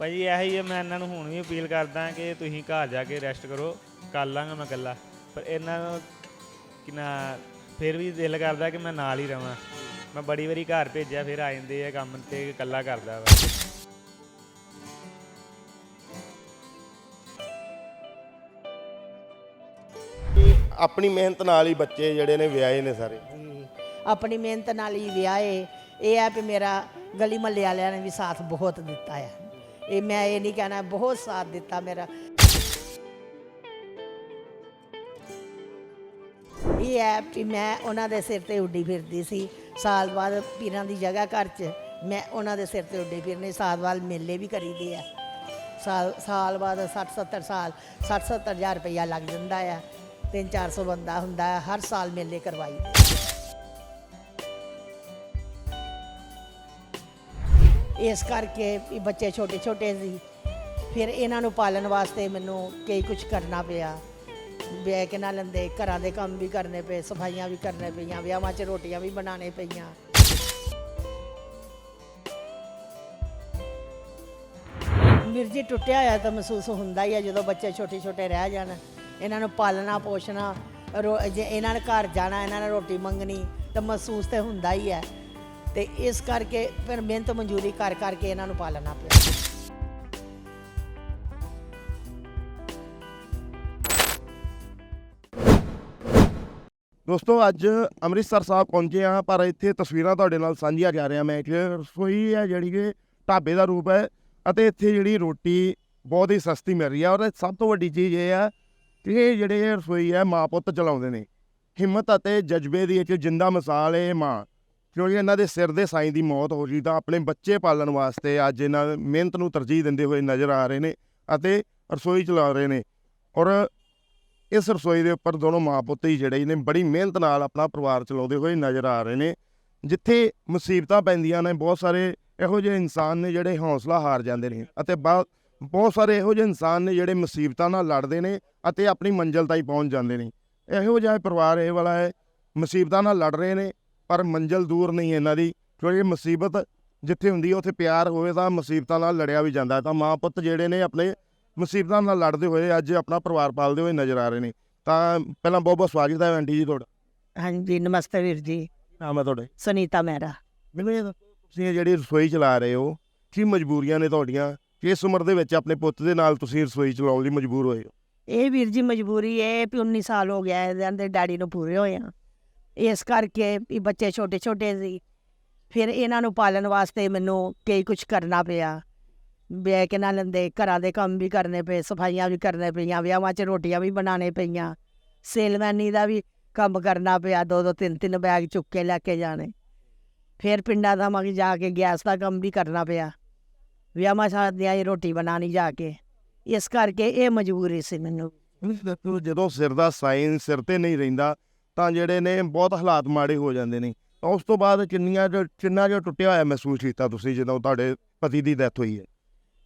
ਭਾਜੀ ਇਹੋ ਹੀ ਹੈ ਮੈਂ ਇਹਨਾਂ ਨੂੰ ਹੁਣ ਵੀ ਅਪੀਲ ਕਰਦਾ ਕਿ ਤੁਸੀਂ ਘਰ ਜਾ ਕੇ ਰੈਸਟ ਕਰੋ ਕਰ ਲਾਂਗਾ ਮੈਂ ਇਕੱਲਾ। ਪਰ ਇਹਨਾਂ ਨੂੰ ਕਿਨਾ ਫਿਰ ਵੀ ਦਿਲ ਕਰਦਾ ਕਿ ਮੈਂ ਨਾਲ ਹੀ ਰਵਾਂ। ਮੈਂ ਬੜੀ ਵਾਰੀ ਘਰ ਭੇਜਿਆ ਫਿਰ ਆ ਜਾਂਦੇ ਆ ਕੰਮ ਤੇ ਇਕੱਲਾ ਕਰਦਾ ਵਾ। ਕਿ ਆਪਣੀ ਮਿਹਨਤ ਨਾਲ ਹੀ ਬੱਚੇ ਜਿਹੜੇ ਨੇ ਵਿਆਹੇ ਨੇ ਸਾਰੇ। ਆਪਣੀ ਮਿਹਨਤ ਨਾਲ ਹੀ ਵਿਆਹੇ। ਇਹ ਹੈ ਕਿ ਮੇਰਾ ਗਲੀ ਮਹੱਲੇ ਵਾਲਿਆਂ ਨੇ ਵੀ ਸਾਥ ਬਹੁਤ ਦਿੱਤਾ ਹੈ ਇਹ ਮੈਂ ਇਹ ਨਹੀਂ ਕਹਿਣਾ, ਬਹੁਤ ਸਾਥ ਦਿੱਤਾ ਮੇਰਾ। ਇਹ ਹੈ ਕਿ ਮੈਂ ਉਹਨਾਂ ਦੇ ਸਿਰ ਤੇ ਉੱਡੀ ਫਿਰਦੀ ਸੀ। ਸਾਲ ਬਾਅਦ ਪੀਰਾਂ ਦੀ ਜਗ੍ਹਾ ਘਰ 'ਚ ਮੈਂ ਉਹਨਾਂ ਦੇ ਸਿਰ ਤੇ ਉੱਡੀ ਫਿਰਨੀ, ਸਾਲ ਬਾਅਦ ਮੇਲੇ ਵੀ ਕਰੀਦੇ ਆ। ਸਾਲ ਸਾਲ ਬਾਅਦ 60 70 ਸਾਲ 60 70 ਹਜ਼ਾਰ ਰੁਪਈਆ ਲੱਗ ਜਾਂਦਾ ਆ। 3 400 ਬੰਦਾ ਹੁੰਦਾ, ਹਰ ਸਾਲ ਮੇਲੇ ਕਰਵਾਈ। ਇਸ ਕਰਕੇ ਵੀ ਬੱਚੇ ਛੋਟੇ ਛੋਟੇ ਸੀ। ਫਿਰ ਇਹਨਾਂ ਨੂੰ ਪਾਲਣ ਵਾਸਤੇ ਮੈਨੂੰ ਕਈ ਕੁਝ ਕਰਨਾ ਪਿਆ। ਵਿਆਹ ਕੇ ਨਾਲ ਲੰਦੇ, ਘਰਾਂ ਦੇ ਕੰਮ ਵੀ ਕਰਨੇ ਪਏ, ਸਫਾਈਆਂ ਵੀ ਕਰਨੇ ਪਈਆਂ, ਵਿਆਹਾਂ 'ਚ ਰੋਟੀਆਂ ਵੀ ਬਣਾਉਣੇ ਪਈਆਂ। ਮਿਰਜੀ ਟੁੱਟਿਆ ਹੋਇਆ ਤਾਂ ਮਹਿਸੂਸ ਹੁੰਦਾ ਹੀ ਹੈ ਜਦੋਂ ਬੱਚੇ ਛੋਟੇ ਛੋਟੇ ਰਹਿ ਜਾਣ। ਇਹਨਾਂ ਨੂੰ ਪਾਲਣਾ, ਪੋਸ਼ਣਾ, ਰੋ- ਜੇ ਇਹਨਾਂ ਨੇ ਘਰ ਜਾਣਾ, ਇਹਨਾਂ ਨੇ ਰੋਟੀ ਮੰਗਣੀ, ਤਾਂ ਮਹਿਸੂਸ ਤੇ ਹੁੰਦਾ ਹੀ ਹੈ ਤੇ ਇਸ ਕਰਕੇ ਫਿਰ ਮਿਹਨਤ ਮਨਜ਼ੂਰੀ ਕਰ ਕਰਕੇ ਇਹਨਾਂ ਨੂੰ ਪਾਲਣਾ ਪਿਆ। ਦੋਸਤੋ, ਅੱਜ ਅੰਮ੍ਰਿਤਸਰ ਸਾਹਿਬ ਪਹੁੰਚੇ ਆ ਪਰ ਇੱਥੇ ਤਸਵੀਰਾਂ ਤੁਹਾਡੇ ਨਾਲ ਸਾਂਝੀਆਂ ਜਾ ਰਿਹਾ ਮੈਂ। ਇੱਕ ਰਸੋਈ ਹੈ ਜਿਹੜੀ ਕਿ ਢਾਬੇ ਦਾ ਰੂਪ ਹੈ ਅਤੇ ਇੱਥੇ ਜਿਹੜੀ ਰੋਟੀ ਬਹੁਤ ਹੀ ਸਸਤੀ ਮਿਲ ਰਹੀ ਹੈ ਔਰ ਸਭ ਤੋਂ ਵੱਡੀ ਚੀਜ਼ ਇਹ ਹੈ ਕਿ ਇਹ ਜਿਹੜੇ ਰਸੋਈ ਹੈ ਮਾਂ ਪੁੱਤ ਚਲਾਉਂਦੇ ਨੇ। ਹਿੰਮਤ ਅਤੇ ਜਜ਼ਬੇ ਦੀ ਇੱਕ ਜਿੰਦਾ ਮਿਸਾਲ ਹੈ ਇਹ ਮਾਂ। ਕਿਉਂਕਿ ਇਹਨਾਂ ਦੇ ਸਿਰ ਦੇ ਸਾਈਂ ਦੀ ਮੌਤ ਹੋ ਗਈ ਤਾਂ ਆਪਣੇ ਬੱਚੇ ਪਾਲਣ ਵਾਸਤੇ ਅੱਜ ਇਹਨਾਂ ਮਿਹਨਤ ਨੂੰ ਤਰਜੀਹ ਦਿੰਦੇ ਹੋਏ ਨਜ਼ਰ ਆ ਰਹੇ ਨੇ ਅਤੇ ਰਸੋਈ ਚਲਾ ਰਹੇ ਨੇ। ਔਰ ਇਸ ਰਸੋਈ ਦੇ ਉੱਪਰ ਦੋਨੋਂ ਮਾਂ ਪੁੱਤ ਹੀ ਜਿਹੜੇ ਨੇ ਬੜੀ ਮਿਹਨਤ ਨਾਲ ਆਪਣਾ ਪਰਿਵਾਰ ਚਲਾਉਂਦੇ ਹੋਏ ਨਜ਼ਰ ਆ ਰਹੇ ਨੇ। ਜਿੱਥੇ ਮੁਸੀਬਤਾਂ ਪੈਂਦੀਆਂ ਨੇ, ਬਹੁਤ ਸਾਰੇ ਇਹੋ ਜਿਹੇ ਇਨਸਾਨ ਨੇ ਜਿਹੜੇ ਹੌਸਲਾ ਹਾਰ ਜਾਂਦੇ ਨੇ ਅਤੇ ਬਹੁਤ ਸਾਰੇ ਇਹੋ ਜਿਹੇ ਇਨਸਾਨ ਨੇ ਜਿਹੜੇ ਮੁਸੀਬਤਾਂ ਨਾਲ ਲੜਦੇ ਨੇ ਅਤੇ ਆਪਣੀ ਮੰਜ਼ਿਲ ਤਾਈਂ ਪਹੁੰਚ ਜਾਂਦੇ ਨੇ। ਇਹੋ ਜਿਹਾ ਪਰਿਵਾਰ ਇਹ ਵਾਲਾ ਹੈ, ਮੁਸੀਬਤਾਂ ਨਾਲ ਲੜ ਰਹੇ ਨੇ ਪਰ ਮੰਜ਼ਿਲ ਦੂਰ ਨਹੀਂ ਇਹਨਾਂ ਦੀ ਕਿਉਂਕਿ ਮੁਸੀਬਤ ਜਿੱਥੇ ਹੁੰਦੀ ਹੈ ਉੱਥੇ ਪਿਆਰ ਹੋਵੇ ਤਾਂ ਮੁਸੀਬਤਾਂ ਨਾਲ ਲੜਿਆ ਵੀ ਜਾਂਦਾ। ਤਾਂ ਮਾਂ ਪੁੱਤ ਜਿਹੜੇ ਨੇ ਆਪਣੇ ਮੁਸੀਬਤਾਂ ਨਾਲ ਲੜਦੇ ਹੋਏ ਅੱਜ ਆਪਣਾ ਪਰਿਵਾਰ ਪਾਲਦੇ ਹੋਏ ਨਜ਼ਰ ਆ ਰਹੇ ਨੇ। ਤਾਂ ਪਹਿਲਾਂ ਬਹੁਤ ਬਹੁਤ ਸਵਾਗਤ ਹੈ ਆਂਟੀ ਜੀ ਤੁਹਾਡਾ। ਹਾਂਜੀ ਨਮਸਤੇ ਵੀਰ ਜੀ। ਨਾਮ ਹੈ ਤੁਹਾਡਾ? ਸੁਨੀਤਾ ਮਹਿਰਾ ਮੈਨੂੰ ਇਹ ਤੁਸੀਂ ਜਿਹੜੀ ਰਸੋਈ ਚਲਾ ਰਹੇ ਹੋ ਕੀ ਮਜਬੂਰੀਆਂ ਨੇ ਤੁਹਾਡੀਆਂ? ਕਿਸ ਉਮਰ ਦੇ ਵਿੱਚ ਆਪਣੇ ਪੁੱਤ ਦੇ ਨਾਲ ਤੁਸੀਂ ਰਸੋਈ ਚਲਾਉਣ ਲਈ ਮਜਬੂਰ ਹੋਏ ਹੋ? ਇਹ ਵੀਰ ਜੀ ਮਜਬੂਰੀ ਹੈ ਵੀ 19 ਸਾਲ ਹੋ ਗਿਆ ਇਹਦੇ ਅੰਦਰ ਡੈਡੀ ਨੂੰ ਪੂਰੇ ਹੋਏ ਆ। ਇਸ ਕਰਕੇ ਵੀ ਬੱਚੇ ਛੋਟੇ ਛੋਟੇ ਸੀ। ਫਿਰ ਇਹਨਾਂ ਨੂੰ ਪਾਲਣ ਵਾਸਤੇ ਮੈਨੂੰ ਕਈ ਕੁਝ ਕਰਨਾ ਪਿਆ। ਵਿਆਹ ਕੇ ਨਾਲ ਲੰਦੇ, ਘਰਾਂ ਦੇ ਕੰਮ ਵੀ ਕਰਨੇ ਪਏ, ਸਫਾਈਆਂ ਵੀ ਕਰਨੇ ਪਈਆਂ, ਵਿਆਹਾਂ 'ਚ ਰੋਟੀਆਂ ਵੀ ਬਣਾਉਣੇ ਪਈਆਂ। ਸੇਲਮੈਨੀ ਦਾ ਵੀ ਕੰਮ ਕਰਨਾ ਪਿਆ ਦੋ ਦੋ ਤਿੰਨ ਤਿੰਨ ਬੈਗ ਚੁੱਕ ਕੇ ਲੈ ਕੇ ਜਾਣੇ। ਫਿਰ ਪਿੰਡਾਂ ਦਾ ਮਗ ਜਾ ਕੇ ਗੈਸ ਦਾ ਕੰਮ ਵੀ ਕਰਨਾ ਪਿਆ। ਵਿਆਹਾਂ ਸ਼ਾਦੀਆਂ 'ਚ ਰੋਟੀ ਬਣਾਉਣੀ ਜਾ ਕੇ। ਇਸ ਕਰਕੇ ਇਹ ਮਜਬੂਰੀ ਸੀ ਮੈਨੂੰ। ਜਦੋਂ ਸਿਰ ਦਾ ਸਾਈਨ ਸਿਰ ਤੇ ਨਹੀਂ ਰਹਿੰਦਾ ਤਾਂ ਜਿਹੜੇ ਨੇ ਬਹੁਤ ਹਾਲਾਤ ਮਾੜੇ ਹੋ ਜਾਂਦੇ ਨੇ। ਤਾਂ ਉਸ ਤੋਂ ਬਾਅਦ ਕਿੰਨੀਆਂ ਜੋ ਕਿੰਨਾ ਜੋ ਟੁੱਟਿਆ ਹੋਇਆ ਮਹਿਸੂਸ ਕੀਤਾ ਤੁਸੀਂ ਜਦੋਂ ਤੁਹਾਡੇ ਪਤੀ ਦੀ ਡੈਥ ਹੋਈ ਹੈ?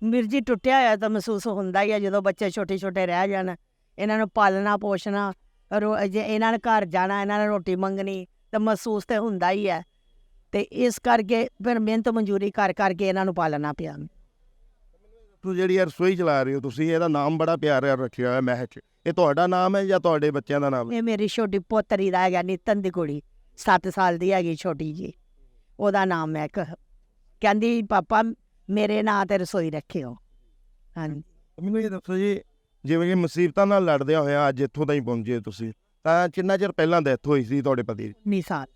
ਵੀਰ ਜੀ ਟੁੱਟਿਆ ਹੋਇਆ ਤਾਂ ਮਹਿਸੂਸ ਹੁੰਦਾ ਹੀ ਆ ਜਦੋਂ ਬੱਚੇ ਛੋਟੇ ਛੋਟੇ ਰਹਿ ਜਾਣ। ਇਹਨਾਂ ਨੂੰ ਪਾਲਣਾ ਪੋਸ਼ਣਾ ਜੇ ਇਹਨਾਂ ਨੇ ਘਰ ਜਾਣਾ ਇਹਨਾਂ ਨੇ ਰੋਟੀ ਮੰਗਣੀ ਤਾਂ ਮਹਿਸੂਸ ਤੇ ਹੁੰਦਾ ਹੀ ਹੈ ਤੇ ਇਸ ਕਰਕੇ ਫਿਰ ਮਿਹਨਤ ਮਨਜ਼ੂਰੀ ਕਰ ਕਰਕੇ ਇਹਨਾਂ ਨੂੰ ਪਾਲਣਾ ਪਿਆ। ਤੂੰ ਜਿਹੜੀ ਰਸੋਈ ਚਲਾ ਰਹੇ ਹੋ ਤੁਸੀਂ ਇਹਦਾ ਨਾਮ ਬੜਾ ਪਿਆਰਾ ਰੱਖਿਆ ਹੋਇਆ ਮਹਿਕ। ਇਹ ਤੁਹਾਡਾ ਨਾਮ ਹੈ ਜਾਂ ਤੁਹਾਡੇ ਬੱਚਿਆਂ ਦਾ ਨਾਮ ਹੈ? ਇਹ ਮੇਰੀ ਛੋਟੀ ਪੋਤਰੀ ਦਾ ਹੈਗਾ ਨਿਤਨ ਦੀ ਕੁੜੀ। 7 ਸਾਲ ਦੀ ਹੈਗੀ ਛੋਟੀ ਜੀ। ਉਹਦਾ ਨਾਮ ਹੈ ਕਹਿੰਦੀ ਪਾਪਾ ਮੇਰੇ ਨਾਂ ਤੇ ਰਸੋਈ ਰੱਖਿਓ। ਹਾਂਜੀ। ਮੈਨੂੰ ਇਹ ਦੱਸੋ ਜੀ ਜਿਵੇਂ ਕਿ ਮੁਸੀਬਤਾਂ ਨਾਲ ਲੜਦਿਆਂ ਹੋਇਆ ਅੱਜ ਇੱਥੋਂ ਤਾਈਂ ਪਹੁੰਚੇ ਤੁਸੀਂ ਤਾਂ ਕਿੰਨਾ ਚਿਰ ਪਹਿਲਾਂ ਡੈਥ ਹੋਈ ਸੀ ਤੁਹਾਡੇ ਪਤੀ ਦੀ? ਉੱਨੀ ਸਾਲ।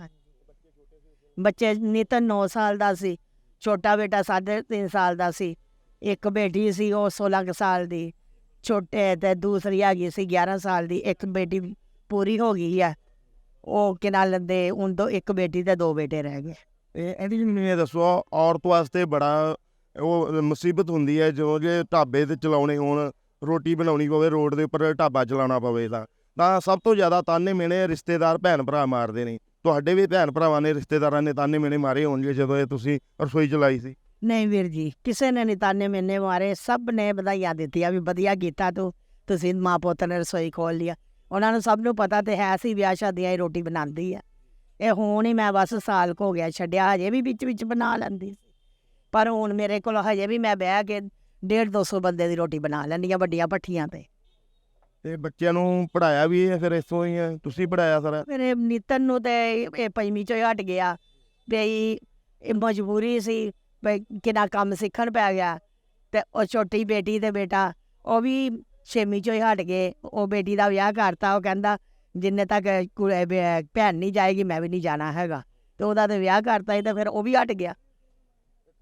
ਹਾਂਜੀ। ਬੱਚੇ ਨਿਤਨ 9 ਸਾਲ ਦਾ ਸੀ ਛੋਟਾ ਬੇਟਾ ਸਾਢੇ ਤਿੰਨ ਸਾਲ ਦਾ ਸੀ। ਇੱਕ ਬੇਟੀ ਸੀ ਉਹ 16 ਕੁ ਸਾਲ ਦੀ। ਛੋਟੇ ਤੇ ਦੂਸਰੀ ਹੈਗੀ ਸੀ 11 ਸਾਲ ਦੀ, ਇੱਕ ਬੇਟੀ ਪੂਰੀ ਹੋ ਗਈ ਹੈ ਉਹ ਕਿ ਨਾਲ ਲੈਂਦੇ ਹੁਣ ਦੋ, ਇੱਕ ਬੇਟੀ ਤੇ ਦੋ ਬੇਟੇ ਰਹਿ ਗਏ। ਇਹਦੀ ਮੈਨੂੰ ਇਹ ਦੱਸੋ, ਔਰਤ ਵਾਸਤੇ ਬੜਾ ਉਹ ਮੁਸੀਬਤ ਹੁੰਦੀ ਹੈ, ਜੋ ਜੇ ਢਾਬੇ ਤੇ ਚਲਾਉਣੇ ਹੋਣ, ਰੋਟੀ ਬਣਾਉਣੀ ਪਵੇ, ਰੋਡ ਦੇ ਉੱਪਰ ਢਾਬਾ ਚਲਾਉਣਾ ਪਵੇ ਤਾਂ। ਤਾਂ ਸਭ ਤੋਂ ਜ਼ਿਆਦਾ ਤਾਨੇ ਮਿਹਣੇ ਰਿਸ਼ਤੇਦਾਰ ਭੈਣ ਭਰਾ ਮਾਰਦੇ ਨੇ। ਤੁਹਾਡੇ ਵੀ ਭੈਣ ਭਰਾਵਾਂ ਨੇ ਰਿਸ਼ਤੇਦਾਰਾਂ ਨੇ ਤਾਨੇ ਮਿਹਣੇ ਮਾਰੇ ਹੋਣਗੇ ਜਦੋਂ ਇਹ ਤੁਸੀਂ ਰਸੋਈ ਚਲਾਈ ਸੀ। ਨਹੀਂ ਵੀਰ ਜੀ ਕਿਸੇ ਨੇ ਨਹੀਂ ਤਾਨੇ ਮੈਨੇ ਮਾਰੇ ਸਭ ਨੇ ਵਧਾਈਆਂ ਦਿੱਤੀਆਂ ਵੀ ਵਧੀਆ ਕੀਤਾ ਤੂੰ ਤੁਸੀਂ ਮਾਂ ਪੁੱਤ ਨੇ ਰਸੋਈ ਖੋਲ ਲਿਆ ਉਹਨਾਂ ਨੂੰ ਸਭ ਨੂੰ ਪਤਾ ਤੇ ਹੈ ਸੀ ਵਿਆਹ ਸ਼ਾਦੀਆਂ 'ਚ ਰੋਟੀ ਬਣਾਉਂਦੀ ਆ। ਇਹ ਹੁਣ ਹੀ ਮੈਂ ਬਸ ਸਾਲ ਕੁ ਹੋ ਗਿਆ ਛੱਡਿਆ ਹਜੇ ਵੀ ਵਿੱਚ ਵਿੱਚ ਬਣਾ ਲੈਂਦੀ ਸੀ। ਪਰ ਹੁਣ ਮੇਰੇ ਕੋਲ ਹਜੇ ਵੀ ਮੈਂ ਬਹਿ ਕੇ 1.5 200 ਬੰਦੇ ਦੀ ਰੋਟੀ ਬਣਾ ਲੈਂਦੀ ਹਾਂ ਵੱਡੀਆਂ ਭੱਠੀਆਂ ਤੇ। ਤੇ ਬੱਚਿਆਂ ਨੂੰ ਪੜਾਇਆ ਵੀ ਹੈ ਫਿਰ ਇਸੋਂ ਹੀ ਹੈ? ਤੁਸੀਂ ਪੜਾਇਆ ਸਾਰਾ? ਮੇਰੇ ਨੀਤਨ ਨੂੰ ਤੇ ਇਹ ਪੰਜਵੀਂ ਚੋਂ ਹੀ ਹਟ ਗਿਆ। ਇਹ ਮਜਬੂਰੀ ਸੀ ਵੀ ਕਿੰਨਾ ਕੰਮ ਸਿੱਖਣ ਪੈ ਗਿਆ। ਤੇ ਉਹ ਛੋਟੀ ਬੇਟੀ ਤੇ ਬੇਟਾ ਉਹ ਵੀ ਛੇਵੀਂ ਚੋਂ ਹੀ ਹਟ ਗਏ। ਉਹ ਬੇਟੀ ਦਾ ਵਿਆਹ ਕਰਤਾ ਉਹ ਕਹਿੰਦਾ ਜਿੰਨੇ ਤੱਕ ਇਹ ਭੈਣ ਨਹੀਂ ਜਾਏਗੀ ਮੈਂ ਵੀ ਨਹੀਂ ਜਾਣਾ ਹੈਗਾ। ਤੇ ਉਹਦਾ ਤੇ ਵਿਆਹ ਕਰਤਾ ਸੀ ਤੇ ਫਿਰ ਉਹ ਵੀ ਹਟ ਗਿਆ।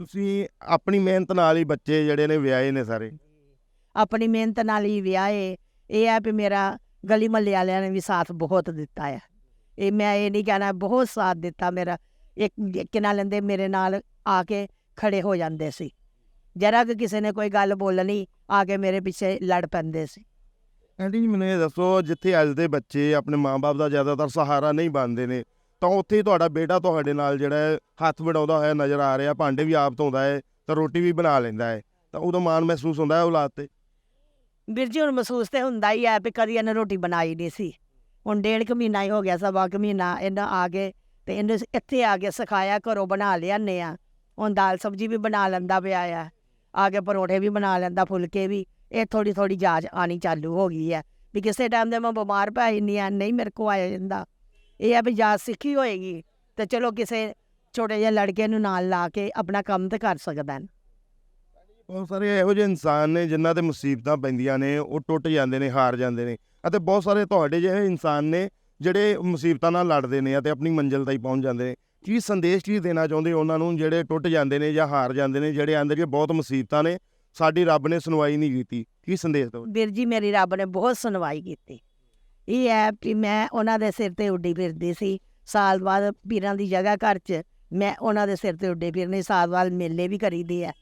ਤੁਸੀਂ ਆਪਣੀ ਮਿਹਨਤ ਨਾਲ ਹੀ ਬੱਚੇ ਜਿਹੜੇ ਨੇ ਵਿਆਹੇ ਨੇ ਸਾਰੇ। ਆਪਣੀ ਮਿਹਨਤ ਨਾਲ ਹੀ ਵਿਆਹੇ। ਇਹ ਹੈ ਵੀ ਮੇਰਾ ਗਲੀ ਮਹੱਲੇ ਵਾਲਿਆਂ ਨੇ ਵੀ ਸਾਥ ਬਹੁਤ ਦਿੱਤਾ ਹੈ ਇਹ ਮੈਂ ਇਹ ਨਹੀਂ ਕਹਿਣਾ ਬਹੁਤ ਸਾਥ ਦਿੱਤਾ ਮੇਰਾ। ਇੱਕ ਕਿਨਾ ਲੈਂਦੇ ਮੇਰੇ ਨਾਲ ਆ ਕੇ ਖੜੇ ਹੋ ਜਾਂਦੇ ਸੀ। ਜਰਾ ਕਿ ਕਿਸੇ ਨੇ ਕੋਈ ਗੱਲ ਬੋਲਣੀ ਆ ਕੇ ਮੇਰੇ ਪਿੱਛੇ ਲੜ ਪੈਂਦੇ ਸੀ। ਆਂਟੀ ਜੀ ਮੈਨੂੰ ਇਹ ਦੱਸੋ ਜਿੱਥੇ ਅੱਜ ਦੇ ਬੱਚੇ ਆਪਣੇ ਮਾਪੇ ਦਾ ਜ਼ਿਆਦਾਤਰ ਸਹਾਰਾ ਨਹੀਂ ਬਣਦੇ ਨੇ ਤਾਂ ਉੱਥੇ ਤੁਹਾਡਾ ਬੇਟਾ ਤੁਹਾਡੇ ਨਾਲ ਜਿਹੜਾ ਹੈ ਹੱਥ ਵਡਾਉਂਦਾ ਹੋਇਆ ਨਜ਼ਰ ਆ ਰਿਹਾ ਭਾਂਡੇ ਵੀ ਆਪ ਧੋਂਦਾ ਹੈ ਤਾਂ ਰੋਟੀ ਵੀ ਬਣਾ ਲੈਂਦਾ ਹੈ ਤਾਂ ਉਦੋਂ ਮਾਣ ਮਹਿਸੂਸ ਹੁੰਦਾ ਹੈ ਔਲਾਦ ਤੇ? ਵੀਰ ਜੀ ਹੁਣ ਮਹਿਸੂਸ ਤੇ ਹੁੰਦਾ ਹੀ ਹੈ ਵੀ ਕਦੀ ਇਹਨੇ ਰੋਟੀ ਬਣਾਈ ਨਹੀਂ ਸੀ। ਹੁਣ ਡੇਢ ਕੁ ਮਹੀਨਾ ਹੀ ਹੋ ਗਿਆ ਸਵਾ ਕੁ ਮਹੀਨਾ ਇਹਨਾਂ ਆ ਕੇ ਤੇ ਇਹਨੇ ਇੱਥੇ ਆ ਕੇ ਸਿਖਾਇਆ ਘਰੋਂ ਬਣਾ ਲਿਆਨੇ ਆ ਹੁਣ ਦਾਲ ਸਬਜੀ ਵੀ ਬਣਾ ਲੈਂਦਾ ਪਿਆ ਆ। ਆ ਕੇ ਪਰੌਂਠੇ ਵੀ ਬਣਾ ਲੈਂਦਾ, ਫੁਲਕੇ ਵੀ। ਇਹ ਥੋੜੀ ਥੋੜੀ ਜਾਚ ਆਣੀ ਚਾਲੂ ਹੋ ਗਈ ਹੈ ਵੀ ਕਿਸੇ ਟਾਈਮ ਦੇ ਮੈਂ ਬਿਮਾਰ ਪੈ ਜਾਂਦੀ ਆ, ਨਹੀਂ ਮੇਰੇ ਕੋ ਆਇਆ ਜਾਂਦਾ। ਇਹ ਆ ਵੀ ਜਾਚ ਸਿੱਖੀ ਹੋਏਗੀ ਤੇ ਚਲੋ ਕਿਸੇ ਛੋਟੇ ਜਿਹੇ ਲੜਕੇ ਨੂੰ ਨਾਲ ਲਾ ਕੇ ਆਪਣਾ ਕੰਮ ਤੇ ਕਰ ਸਕਦਾ। ਹੈ ਬਹੁਤ ਸਾਰੇ ਇਹੋ ਜਿਹੇ ਇਨਸਾਨ ਨੇ ਜਿਨ੍ਹਾਂ ਤੇ ਮੁਸੀਬਤਾਂ ਪੈਂਦੀਆਂ ਨੇ, ਉਹ ਟੁੱਟ ਜਾਂਦੇ ਨੇ, ਹਾਰ ਜਾਂਦੇ ਨੇ ਅਤੇ ਬਹੁਤ ਸਾਰੇ ਤੁਹਾਡੇ ਜਿਹੇ ਇਨਸਾਨ ਨੇ ਜਿਹੜੇ ਮੁਸੀਬਤਾਂ ਨਾਲ ਲੜਦੇ ਨੇ ਅਤੇ ਆਪਣੀ ਮੰਜ਼ਿਲ ਤਾਈਂ ਪਹੁੰਚ ਜਾਂਦੇ ਨੇ। ਕੀ ਸੰਦੇਸ਼ ਕੀ ਦੇਣਾ ਚਾਹੁੰਦੇ ਉਹਨਾਂ ਨੂੰ ਜਿਹੜੇ ਟੁੱਟ ਜਾਂਦੇ ਨੇ ਜਾਂ ਹਾਰ ਜਾਂਦੇ ਨੇ ਜਿਹੜੇ ਆਂਦੇ ਕਿ ਬਹੁਤ ਮੁਸੀਬਤਾਂ ਨੇ ਸਾਡੀ ਰੱਬ ਨੇ ਸੁਣਵਾਈ ਨਹੀਂ ਕੀਤੀ? ਕੀ ਸੰਦੇਸ਼ ਦਿਓ ਵੀਰ ਜੀ ਮੇਰੀ ਰੱਬ ਨੇ ਬਹੁਤ ਸੁਣਵਾਈ ਕੀਤੀ। ਇਹ ਹੈ ਕਿ ਮੈਂ ਉਹਨਾਂ ਦੇ ਸਿਰ ਤੇ ਉੱਡੀ ਫਿਰਦੀ ਸੀ। ਸਾਲ ਬਾਅਦ ਪੀਰਾਂ ਦੀ ਜਗ੍ਹਾ ਘਰ 'ਚ ਮੈਂ ਉਹਨਾਂ ਦੇ ਸਿਰ ਤੇ ਉੱਡੇ ਫਿਰਨੀ ਸਾਲ ਬਾਅਦ ਮੇਲੇ ਵੀ ਕਰੀਦੇ ਆ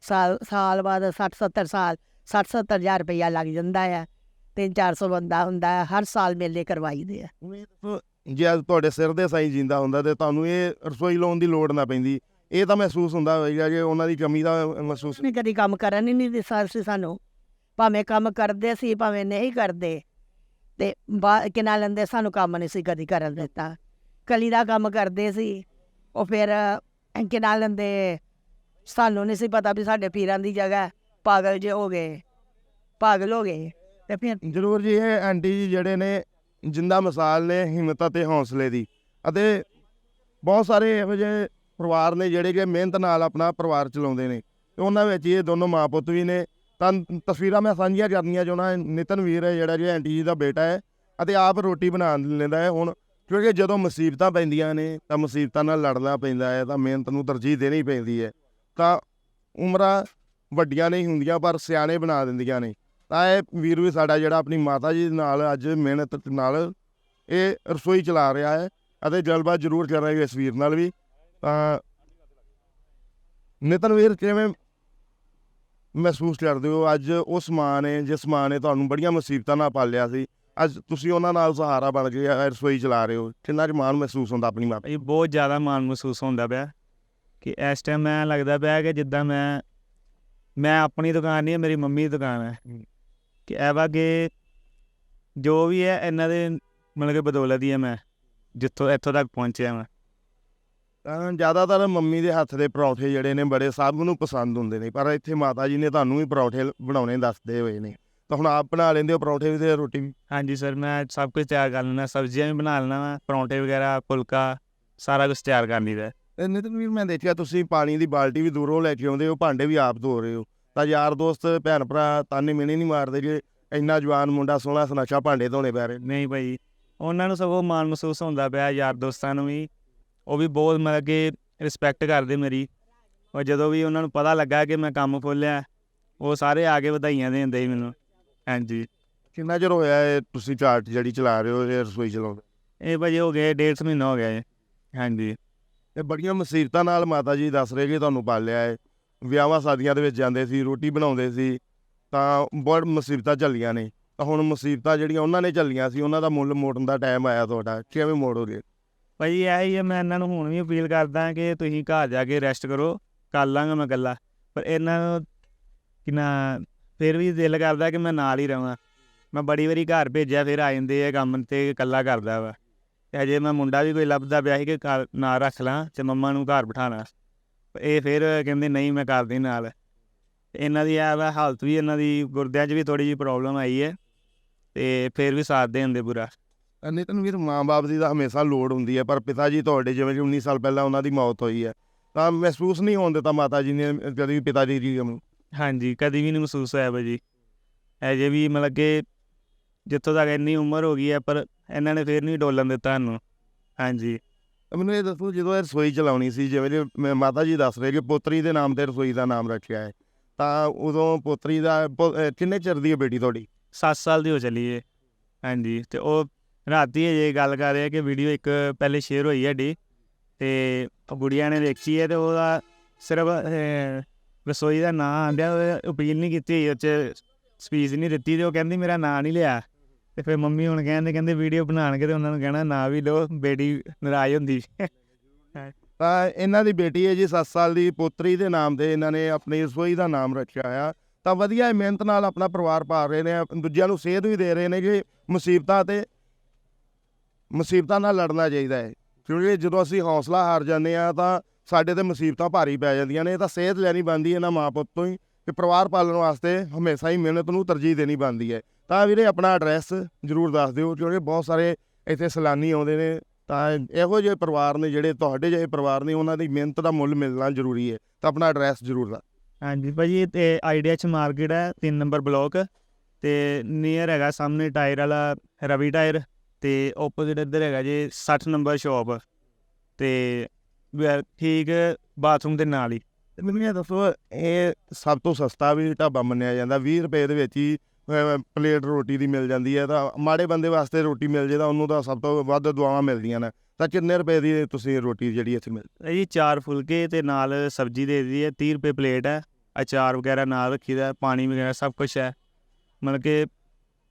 ਸਾਲ ਸਾਲ ਬਾਅਦ 60 70 ਸਾਲ 60 70 ਹਜ਼ਾਰ ਰੁਪਈਆ ਲੱਗ ਜਾਂਦਾ ਆ 3 400 ਬੰਦਾ ਹੁੰਦਾ ਹੈ ਹਰ ਸਾਲ ਮੇਲੇ ਕਰਵਾਈਦੇ ਆ। ਇਹ ਜੇ ਅੱਜ ਤੁਹਾਡੇ ਸਿਰ ਦੇ ਸਾਈਂ ਜਿੰਦਾ ਹੁੰਦਾ ਤੇ ਤੁਹਾਨੂੰ ਇਹ ਰਸੋਈ ਲਾਉਣ ਦੀ ਲੋੜ ਨਾ ਪੈਂਦੀ ਇਹ ਤਾਂ ਮਹਿਸੂਸ ਹੁੰਦਾ ਹੋਵੇਗਾ ਕਿ ਉਹਨਾਂ ਦੀ ਕਮੀ ਦਾ ਮਹਿਸੂਸ ਨੇ ਕਦੀ ਕੰਮ ਕਰਨ ਹੀ ਨਹੀਂ ਦਿੱਤਾ ਸੀ ਸਾਨੂੰ। ਭਾਵੇਂ ਕੰਮ ਕਰਦੇ ਸੀ ਭਾਵੇਂ ਨਹੀਂ ਕਰਦੇ। ਤੇ ਬਾ ਕਿਨਾ ਲੈਂਦੇ ਸਾਨੂੰ ਕੰਮ ਨਹੀਂ ਸੀ ਕਦੀ ਕਰਨ ਦਿੱਤਾ। ਕਲੀ ਦਾ ਕੰਮ ਕਰਦੇ ਸੀ ਉਹ ਫਿਰ ਕਿਨਾ ਲੈਂਦੇ ਸਾਨੂੰ ਨਹੀਂ ਸੀ ਪਤਾ ਵੀ ਸਾਡੇ ਪੀਰਾਂ ਦੀ ਜਗ੍ਹਾ। ਪਾਗਲ ਜੇ ਹੋ ਗਏ ਪਾਗਲ ਹੋ ਗਏ। ਤੇ ਫਿਰ ਜ਼ਰੂਰ ਜੀ ਇਹ ਆਂਟੀ ਜੀ ਜਿਹੜੇ ਨੇ ਜਿੰਦਾ ਮਿਸਾਲ ਨੇ ਹਿੰਮਤ ਅਤੇ ਹੌਸਲੇ ਦੀ। ਅਤੇ ਬਹੁਤ ਸਾਰੇ ਇਹੋ ਜਿਹੇ ਪਰਿਵਾਰ ਨੇ ਜਿਹੜੇ ਕਿ ਮਿਹਨਤ ਨਾਲ ਆਪਣਾ ਪਰਿਵਾਰ ਚਲਾਉਂਦੇ ਨੇ। ਤੇ ਉਹਨਾਂ ਵਿੱਚ ਇਹ ਦੋਨੋਂ ਮਾਂ ਪੁੱਤ ਵੀ ਨੇ। ਤਾਂ ਤਸਵੀਰਾਂ ਮੈਂ ਸਾਂਝੀਆਂ ਕਰਨੀਆਂ ਚਾਹੁੰਦਾ ਨਿਤਨ ਵੀਰ ਹੈ, ਜਿਹੜਾ ਜੀ ਆਂਟੀ ਜੀ ਦਾ ਬੇਟਾ ਹੈ ਅਤੇ ਆਪ ਰੋਟੀ ਬਣਾ ਲੈਂਦਾ ਹੈ ਹੁਣ। ਕਿਉਂਕਿ ਜਦੋਂ ਮੁਸੀਬਤਾਂ ਪੈਂਦੀਆਂ ਨੇ, ਤਾਂ ਮੁਸੀਬਤਾਂ ਨਾਲ ਲੜਨਾ ਪੈਂਦਾ ਹੈ, ਤਾਂ ਮਿਹਨਤ ਨੂੰ ਤਰਜੀਹ ਦੇਣੀ ਪੈਂਦੀ ਹੈ। ਤਾਂ ਉਮਰਾਂ ਵੱਡੀਆਂ ਨਹੀਂ ਹੁੰਦੀਆਂ, ਪਰ ਸਿਆਣੇ ਬਣਾ ਦਿੰਦੀਆਂ ਨੇ। ਤਾਂ ਇਹ ਵੀਰ ਵੀ ਸਾਡਾ ਜਿਹੜਾ ਆਪਣੀ ਮਾਤਾ ਜੀ ਦੇ ਨਾਲ ਅੱਜ ਮਿਹਨਤ ਨਾਲ ਇਹ ਰਸੋਈ ਚਲਾ ਰਿਹਾ ਹੈ ਅਤੇ ਜਲਵਾ ਜ਼ਰੂਰ ਕਰਾਂਗੇ ਇਸ ਵੀਰ ਨਾਲ ਵੀ। ਤਾਂ ਨਿਤਨ ਵੀਰ ਕਿਵੇਂ ਮਹਿਸੂਸ ਕਰਦੇ ਹੋ? ਅੱਜ ਉਸ ਮਾਂ ਨੇ ਜਿਸ ਮਾਂ ਨੇ ਤੁਹਾਨੂੰ ਬੜੀਆਂ ਮੁਸੀਬਤਾਂ ਨਾਲ ਪਾਲਿਆ ਸੀ। ਅੱਜ ਤੁਸੀਂ ਉਹਨਾਂ ਨਾਲ ਸਹਾਰਾ ਬਣ ਕੇ ਰਸੋਈ ਚਲਾ ਰਹੇ ਹੋ। ਕਿੰਨਾ ਕੁ ਮਾਣ ਮਹਿਸੂਸ ਹੁੰਦਾ ਆਪਣੀ ਮਾਂ ਇਹ ਬਹੁਤ ਜ਼ਿਆਦਾ ਮਾਣ ਮਹਿਸੂਸ ਹੁੰਦਾ ਪਿਆ ਕਿ ਇਸ ਟਾਈਮ ਮੈਂ ਲੱਗਦਾ ਪਿਆ ਕਿ ਜਿੱਦਾਂ ਮੈਂ ਮੈਂ ਆਪਣੀ ਦੁਕਾਨ ਨਹੀਂ ਹੈ ਮੇਰੀ ਮੰਮੀ ਦੀ ਦੁਕਾਨ ਹੂੰ। ਕਿ ਕਿ ਜੋ ਵੀ ਹੈ ਇਹਨਾਂ ਦੇ ਮਤਲਬ ਕਿ ਬਦੌਲਤ ਹੀ ਹੈ ਮੈਂ ਜਿੱਥੋਂ ਇੱਥੋਂ ਤੱਕ ਪਹੁੰਚਿਆ ਮੈਂ ਤਾਂ ਜ਼ਿਆਦਾਤਰ ਮੰਮੀ ਦੇ ਹੱਥ ਦੇ ਪਰੌਠੇ ਜਿਹੜੇ ਨੇ ਬੜੇ ਸਭ ਨੂੰ ਪਸੰਦ ਹੁੰਦੇ ਨੇ ਪਰ ਇੱਥੇ ਮਾਤਾ ਜੀ ਨੇ ਤੁਹਾਨੂੰ ਵੀ ਪਰੌਠੇ ਬਣਾਉਣੇ ਦੱਸਦੇ ਹੋਏ ਨੇ। ਤਾਂ ਹੁਣ ਆਪ ਬਣਾ ਲੈਂਦੇ ਹੋ ਪਰੌਠੇ ਵੀ ਤੇ ਰੋਟੀ ਵੀ? ਹਾਂਜੀ ਸਰ ਮੈਂ ਸਭ ਕੁਝ ਤਿਆਰ ਕਰ ਲੈਣਾ ਸਬਜ਼ੀਆਂ ਵੀ ਬਣਾ ਲੈਣਾ ਵਾ ਪਰੌਂਠੇ ਵਗੈਰਾ ਫੁਲਕਾ ਸਾਰਾ ਕੁਝ ਤਿਆਰ ਕਰ ਲਈਦਾ। ਨਿਤਨ ਵੀਰ ਮੈਂ ਦੇਖਿਆ ਤੁਸੀਂ ਪਾਣੀ ਦੀ ਬਾਲਟੀ ਵੀ ਦੂਰੋਂ ਲੈ ਕੇ ਆਉਂਦੇ ਹੋ ਭਾਂਡੇ ਵੀ ਆਪ ਧੋ ਰਹੇ ਹੋ। ਤਾਂ ਯਾਰ ਦੋਸਤ ਭੈਣ ਭਰਾ ਤਾਨੇ ਮਿਹਣੇ ਨਹੀਂ ਮਾਰਦੇ ਜੇ। ਇੰਨਾ ਜਵਾਨ ਮੁੰਡਾ ਸੋਹਣਾ ਸੁਨੱਖਾ ਭਾਂਡੇ ਧੋਣੇ ਪੈ ਰਹੇ। ਨਹੀਂ ਭਾਈ ਉਹਨਾਂ ਨੂੰ ਸਗੋਂ ਮਾਣ ਮਹਿਸੂਸ ਹੁੰਦਾ ਪਿਆ ਯਾਰ ਦੋਸਤਾਂ ਨੂੰ ਵੀ। ਉਹ ਵੀ ਬਹੁਤ ਮਤਲਬ ਕਿ ਰਿਸਪੈਕਟ ਕਰਦੇ ਮੇਰੀ। ਔਰ ਜਦੋਂ ਵੀ ਉਹਨਾਂ ਨੂੰ ਪਤਾ ਲੱਗਾ ਕਿ ਮੈਂ ਕੰਮ ਖੋਲ੍ਹਿਆ ਉਹ ਸਾਰੇ ਆ ਕੇ ਵਧਾਈਆਂ ਦਿੰਦੇ ਸੀ ਮੈਨੂੰ। ਹਾਂਜੀ। ਕਿੰਨਾ ਚਿਰ ਹੋਇਆ ਇਹ ਤੁਸੀਂ ਚਾਰਟ ਜਿਹੜੀ ਚਲਾ ਰਹੇ ਹੋ ਇਹ ਰਸੋਈ ਚਲਾਉਂਦੇ? ਇਹ ਭਾਜੀ ਹੋ ਗਏ ਡੇਢ ਕੁ ਮਹੀਨਾ ਹੋ ਗਿਆ ਜੀ ਹਾਂਜੀ। ਤੇ ਬੜੀਆਂ ਮੁਸੀਬਤਾਂ ਨਾਲ ਮਾਤਾ ਜੀ ਦੱਸ ਰਹੇ ਕਿ ਤੁਹਾਨੂੰ ਪਾਲਿਆ ਹੈ ਵਿਆਹਾਂ ਸ਼ਾਦੀਆਂ ਦੇ ਵਿੱਚ ਜਾਂਦੇ ਸੀ, ਰੋਟੀ ਬਣਾਉਂਦੇ ਸੀ, ਤਾਂ ਬਹੁਤ ਮੁਸੀਬਤਾਂ ਝੱਲੀਆਂ ਨੇ। ਤਾਂ ਹੁਣ ਮੁਸੀਬਤਾਂ ਜਿਹੜੀਆਂ ਉਹਨਾਂ ਨੇ ਝੱਲੀਆਂ ਸੀ, ਉਹਨਾਂ ਦਾ ਮੁੱਲ ਮੋੜਨ ਦਾ ਟਾਈਮ ਆਇਆ ਤੁਹਾਡਾ, ਕਿਵੇਂ ਮੋੜੋਗੇ ਭਾਜੀ ਇਹ ਹੀ ਹੈ ਮੈਂ ਇਹਨਾਂ ਨੂੰ ਹੁਣ ਵੀ ਅਪੀਲ ਕਰਦਾ ਕਿ ਤੁਸੀਂ ਘਰ ਜਾ ਕੇ ਰੈਸਟ ਕਰੋ, ਕਰ ਲਾਂਗਾ ਮੈਂ ਇਕੱਲਾ। ਪਰ ਇਹਨਾਂ ਨੂੰ ਕਿਨਾ, ਫਿਰ ਵੀ ਦਿਲ ਕਰਦਾ ਕਿ ਮੈਂ ਨਾਲ ਹੀ ਰਵਾਂ। ਮੈਂ ਬੜੀ ਵਾਰੀ ਘਰ ਭੇਜਿਆ, ਫਿਰ ਆ ਜਾਂਦੇ ਆ ਕੰਮ ਤੇ ਇਕੱਲਾ ਕਰਦਾ ਵਾ। ਤੇ ਅਜੇ ਮੈਂ ਮੁੰਡਾ ਵੀ ਕੋਈ ਲੱਭਦਾ ਪਿਆ ਸੀ ਕਿ ਘਰ ਨਾਲ ਰੱਖ ਲਾਂ ਤੇ ਮੰਮਾ ਨੂੰ ਘਰ ਬਿਠਾਣਾ ਇਹ ਫਿਰ ਕਹਿੰਦੇ ਨਹੀਂ ਮੈਂ ਕਰਦੀ ਨਾਲ। ਇਹਨਾਂ ਦੀ ਆ ਹਾਲਤ ਵੀ ਇਹਨਾਂ ਦੀ ਗੁਰਦਿਆਂ 'ਚ ਵੀ ਥੋੜੀ ਜਿਹੀ ਪ੍ਰੋਬਲਮ ਆਈ ਹੈ ਤੇ ਫਿਰ ਵੀ ਸਾਥ ਦੇ ਹੁੰਦੇ ਪੂਰਾ ਨਿਤਨ ਵੀਰ ਮਾਂ-ਬਾਪ ਦੀ ਤਾਂ ਹਮੇਸ਼ਾ ਲੋੜ ਹੁੰਦੀ ਹੈ ਪਰ ਪਿਤਾ ਜੀ ਤੁਹਾਡੇ ਜਿਵੇਂ ਕਿ 19 ਸਾਲ ਪਹਿਲਾਂ ਉਹਨਾਂ ਦੀ ਮੌਤ ਹੋਈ ਹੈ ਤਾਂ ਮਹਿਸੂਸ ਨਹੀਂ ਹੋਣ ਦਿੱਤਾ ਮਾਤਾ ਜੀ ਨੇ ਕਦੇ ਵੀ ਪਿਤਾ ਜੀ ਦੀ ਨੂੰ। ਹਾਂਜੀ ਕਦੀ ਵੀ ਨਹੀਂ ਮਹਿਸੂਸ ਹੋਇਆ ਭਾਜੀ। ਅਜੇ ਵੀ ਮਤਲਬ ਕਿ ਜਿੱਥੋਂ ਤੱਕ ਇੰਨੀ ਉਮਰ ਹੋ ਗਈ ਹੈ ਪਰ ਇਹਨਾਂ ਨੇ ਫਿਰ ਨਹੀਂ ਡੋਲਣ ਦਿੱਤਾ ਸਾਨੂੰ। ਹਾਂਜੀ। ਮੈਨੂੰ ਇਹ ਦੱਸੋ ਜਦੋਂ ਇਹ ਰਸੋਈ ਚਲਾਉਣੀ ਸੀ ਜਿਵੇਂ ਜੇ ਮੈਂ ਮਾਤਾ ਜੀ ਦੱਸ ਰਹੇ ਕਿ ਪੋਤਰੀ ਦੇ ਨਾਮ ਤੇ ਰਸੋਈ ਦਾ ਨਾਮ ਰੱਖਿਆ ਹੈ ਤਾਂ ਉਦੋਂ ਪੋਤਰੀ ਦਾ ਪੋ- ਅਹ ਕਿੰਨੇ ਚਿਰ ਦੀ ਹੈ ਬੇਟੀ ਤੁਹਾਡੀ? 7 ਸਾਲ ਦੀ ਹੋ ਚੱਲੀ ਏ। ਹਾਂਜੀ ਤੇ ਉਹ ਰਾਤੀ ਅਜੇ ਗੱਲ ਕਰ ਰਿਹਾ ਕਿ ਵੀਡੀਓ ਇੱਕ ਪਹਿਲੇ ਸ਼ੇਅਰ ਹੋਈ ਹੈ ਸਾਡੀ ਤੇ ਉਹ ਗੁੜੀਆ ਨੇ ਦੇਖੀ ਹੈ ਤੇ ਉਹਦਾ ਸਿਰਫ ਅਹ, ਰਸੋਈ ਦਾ ਨਾਂ ਆਂਦਿਆ ਉਹ ਅਪੀਲ ਨਹੀਂ ਕੀਤੀ ਹੋਈ ਉਹ ਚ ਸਪੀਚ ਨਹੀਂ ਦਿੱਤੀ ਤੇ ਉਹ ਕਹਿੰਦੀ ਮੇਰਾ ਨਾਂ ਨਹੀਂ ਲਿਆ। ਤੇ ਫਿਰ ਮੰਮੀ ਹੁਣ ਕਹਿੰਦੇ ਕਹਿੰਦੇ ਵੀਡੀਓ ਬਣਾਉਣਗੇ ਤੇ ਉਹਨਾਂ ਨੂੰ ਕਹਿਣਾ ਨਾਂ ਵੀ ਲਓ ਬੇਟੀ ਨਾਰਾਜ਼ ਹੁੰਦੀ ਤਾਂ ਇਹਨਾਂ ਦੀ ਬੇਟੀ ਹੈ ਜੀ 7 ਸਾਲ ਦੀ ਪੋਤਰੀ ਦੇ ਨਾਮ ਤੇ ਇਹਨਾਂ ਨੇ ਆਪਣੀ ਰਸੋਈ ਦਾ ਨਾਮ ਰੱਖਿਆ ਆ। ਤਾਂ ਵਧੀਆ ਇਹ ਮਿਹਨਤ ਨਾਲ ਆਪਣਾ ਪਰਿਵਾਰ ਪਾਲ ਰਹੇ ਨੇ ਦੂਜਿਆਂ ਨੂੰ ਸੇਧ ਵੀ ਦੇ ਰਹੇ ਨੇ ਕਿ ਮੁਸੀਬਤਾਂ ਤੇ। ਮੁਸੀਬਤਾਂ ਨਾਲ ਲੜਨਾ ਚਾਹੀਦਾ ਹੈ। ਕਿਉਂਕਿ ਜਦੋਂ ਅਸੀਂ ਹੌਸਲਾ ਹਾਰ ਜਾਂਦੇ ਆ ਤਾਂ ਸਾਡੇ ਤੇ ਮੁਸੀਬਤਾਂ ਭਾਰੀ ਪੈ ਜਾਂਦੀਆਂ ਨੇ ਇਹ ਤਾਂ ਸੇਧ ਲੈਣੀ ਬਣਦੀ ਹੈ ਇਹਨਾਂ ਮਾਂ ਪੁੱਤ ਤੋਂ ਹੀ। ਕਿ ਪਰਿਵਾਰ ਪਾਲਣ ਵਾਸਤੇ ਹਮੇਸ਼ਾ ਹੀ ਮਿਹਨਤ ਨੂੰ ਤਰਜੀਹ ਦੇਣੀ ਬਣਦੀ ਹੈ। ਤਾਂ ਵੀਰੇ ਆਪਣਾ ਐਡਰੈਸ ਜ਼ਰੂਰ ਦੱਸ ਦਿਓ, ਕਿਉਂਕਿ ਬਹੁਤ ਸਾਰੇ ਇੱਥੇ ਸੈਲਾਨੀ ਆਉਂਦੇ ਨੇ। ਤਾਂ ਇਹੋ ਜਿਹੇ ਪਰਿਵਾਰ ਨੇ ਜਿਹੜੇ ਤੁਹਾਡੇ ਜਿਹੇ ਪਰਿਵਾਰ ਨੇ, ਉਹਨਾਂ ਦੀ ਮਿਹਨਤ ਦਾ ਮੁੱਲ ਮਿਲਣਾ ਜ਼ਰੂਰੀ ਹੈ। ਤਾਂ ਆਪਣਾ ਐਡਰੈਸ ਜ਼ਰੂਰ ਦੱਸ। ਹਾਂਜੀ ਭਾਜੀ ਤੇ ਆਈਡੀਆ ਚ ਮਾਰਕੀਟ ਹੈ 3 ਨੰਬਰ ਬਲਾਕ। ਤੇ ਨੀਅਰ ਹੈਗਾ ਸਾਹਮਣੇ ਟਾਇਰ ਵਾਲਾ ਰਵੀ ਟਾਇਰ ਤੇ ਆਪੋਜ਼ਿਟ ਇੱਧਰ ਹੈਗਾ ਜੇ 60 ਨੰਬਰ ਸ਼ਾਪ ਤੇ ਠੀਕ ਬਾਥਰੂਮ ਦੇ ਨਾਲ ਹੀ। ਤੇ ਮੈਨੂੰ ਇਹ ਦੱਸੋ, ਇਹ ਸਭ ਤੋਂ ਸਸਤਾ ਵੀ ਢਾਬਾ ਮੰਨਿਆ ਜਾਂਦਾ 20 ਰੁਪਏ ਦੇ ਵਿੱਚ ਹੀ ਪਲੇਟ ਰੋਟੀ ਦੀ ਮਿਲ ਜਾਂਦੀ ਹੈ, ਤਾਂ ਮਾੜੇ ਬੰਦੇ ਵਾਸਤੇ ਰੋਟੀ ਮਿਲ ਜੇ ਤਾਂ ਉਹਨੂੰ ਤਾਂ ਸਭ ਤੋਂ ਵੱਧ ਦੁਆਵਾਂ ਮਿਲਦੀਆਂ ਨੇ, ਤਾਂ ਕਿੰਨੇ ਰੁਪਏ ਦੀ ਤੁਸੀਂ ਰੋਟੀ ਜਿਹੜੀ ਇੱਥੇ ਮਿਲ ਇਹ ਜੀ ਚਾਰ ਫੁਲਕੇ ਤੇ ਨਾਲ ਸਬਜ਼ੀ ਦੇ ਦਿੱਤੀ ਹੈ 30 ਰੁਪਏ ਪਲੇਟ ਹੈ, ਅਚਾਰ ਵਗੈਰਾ ਨਾਲ ਰੱਖੀਦਾ ਪਾਣੀ ਵਗੈਰਾ ਸਭ ਕੁਝ ਹੈ, ਮਤਲਬ ਕਿ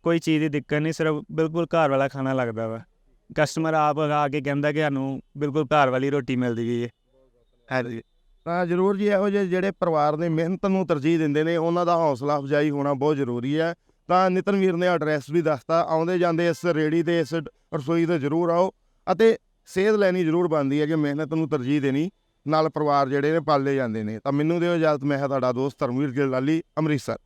ਕੋਈ ਚੀਜ਼ ਦੀ ਦਿੱਕਤ ਨਹੀਂ, ਸਿਰਫ ਬਿਲਕੁਲ ਘਰ ਵਾਲਾ ਖਾਣਾ ਲੱਗਦਾ ਵਾ, ਕਸਟਮਰ ਆਪ ਆ ਕੇ ਕਹਿੰਦਾ ਕਿ ਸਾਨੂੰ ਬਿਲਕੁਲ ਘਰ ਵਾਲੀ ਰੋਟੀ ਮਿਲਦੀ ਗਈ ਹੈ। ਹਾਂਜੀ। ਤਾਂ ਜ਼ਰੂਰ ਜੀ ਇਹੋ ਜਿਹੇ ਜਿਹੜੇ ਪਰਿਵਾਰ ਨੇ ਮਿਹਨਤ ਨੂੰ ਤਰਜੀਹ ਦਿੰਦੇ ਨੇ, ਉਹਨਾਂ ਦਾ ਹੌਸਲਾ ਅਫਜ਼ਾਈ ਹੋਣਾ ਬਹੁਤ ਜ਼ਰੂਰੀ ਹੈ। ਤਾਂ ਨਿਤਨ ਵੀਰ ਨੇ ਐਡਰੈਸ ਵੀ ਦੱਸਤਾ, ਆਉਂਦੇ ਜਾਂਦੇ ਇਸ ਰੇੜੀ ਤੇ ਇਸ ਰਸੋਈ ਤੇ ਜ਼ਰੂਰ ਆਓ ਅਤੇ ਸੇਧ ਲੈਣੀ ਜ਼ਰੂਰ ਬਣਦੀ ਹੈ ਕਿ ਮਿਹਨਤ ਨੂੰ ਤਰਜੀਹ ਦੇਣੀ, ਨਾਲ ਪਰਿਵਾਰ ਜਿਹੜੇ ਨੇ ਪਾਲੇ ਜਾਂਦੇ ਨੇ। ਤਾਂ ਮੈਨੂੰ ਦਿਓ ਇਜਾਜ਼ਤ, ਮੈਂ ਹਾਂ ਤੁਹਾਡਾ ਦੋਸਤ ਧਰਮਵੀਰ ਗਿੱਲ ਲਾਲੀ ਅੰਮ੍ਰਿਤਸਰ।